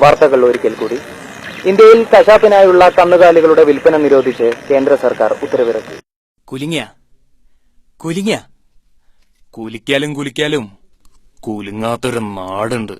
വാർത്തകൾ ഒരിക്കൽ കൂടി. ഇന്ത്യയിൽ കശാപ്പിനായുള്ള കന്നുകാലികളുടെ വിൽപ്പന നിരോധിച്ച് കേന്ദ്ര സർക്കാർ ഉത്തരവിറക്കി. കുലുങ്ങിയ? കുലുങ്ങിയ? കുലിക്കാലും കുലിക്കാലും കുലുങ്ങാത്തൊരു നാടുണ്ട്.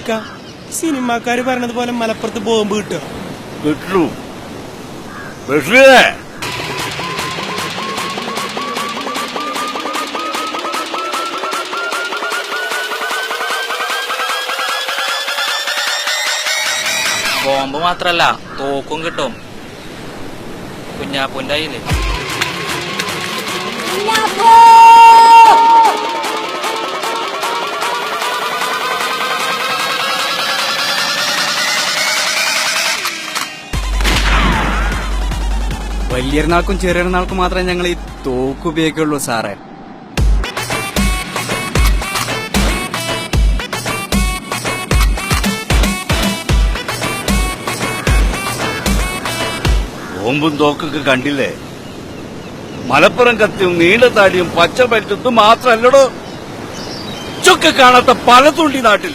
അല്ലിക്ക സിനിമാക്കാര് പറഞ്ഞതുപോലെ മലപ്പുറത്ത് ബോംബ് കിട്ടുക. കിട്ടു. ബഷീറേ ബോംബ് മാത്രല്ല തോക്കും കിട്ടും. കുഞ്ഞാപ്പൂന്റെ കയ്യിൽ. വലിയൊരുനാൾക്കും ചെറിയൊരുനാൾക്കും മാത്രമേ ഞങ്ങൾ ഈ തോക്ക് ഉപയോഗിക്കുള്ളൂ സാറേ. ബോംബും തോക്കൊക്കെ കണ്ടില്ലേ? മലപ്പുറം കത്തിയും നീണ്ട താടിയും പച്ച പറ്റുത്തും മാത്രമല്ലടോ. ചൊക്കെ കാണാത്ത പല തുണ്ടി നാട്ടിൽ.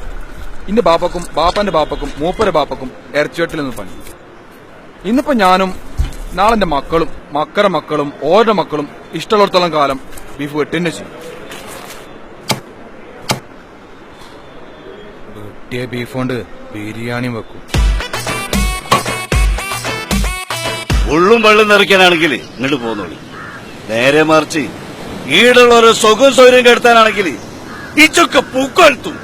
ഇന്റെ ബാപ്പക്കും ബാപ്പാന്റെ ബാപ്പക്കും മൂപ്പര ബാപ്പക്കും ഇറച്ചിവെട്ടിൽ നിന്ന് പണി. ഇന്നിപ്പോ ഞാനും നാളെ എന്റെ മക്കളും മക്കര മക്കളും ഓരോ മക്കളും ഇഷ്ടമുള്ളിടത്തോളം കാലം ബീഫ് വെട്ടിന്നെ ചെയ്യും. വെട്ടിയ ബീഫ് കൊണ്ട് ബിരിയാണി വെക്കും. ഉള്ളും വെള്ളം നിറയ്ക്കാനാണെങ്കിൽ ഇങ്ങോട്ട് പോന്നോളി. നേരെ മറിച്ച് ഈടുള്ള ഒരു സുഖം സൗകര്യം കെടുത്താനാണെങ്കിൽ ഇച്ചൊക്കെ ചൊക്കെ പൂക്കൊഴുത്തും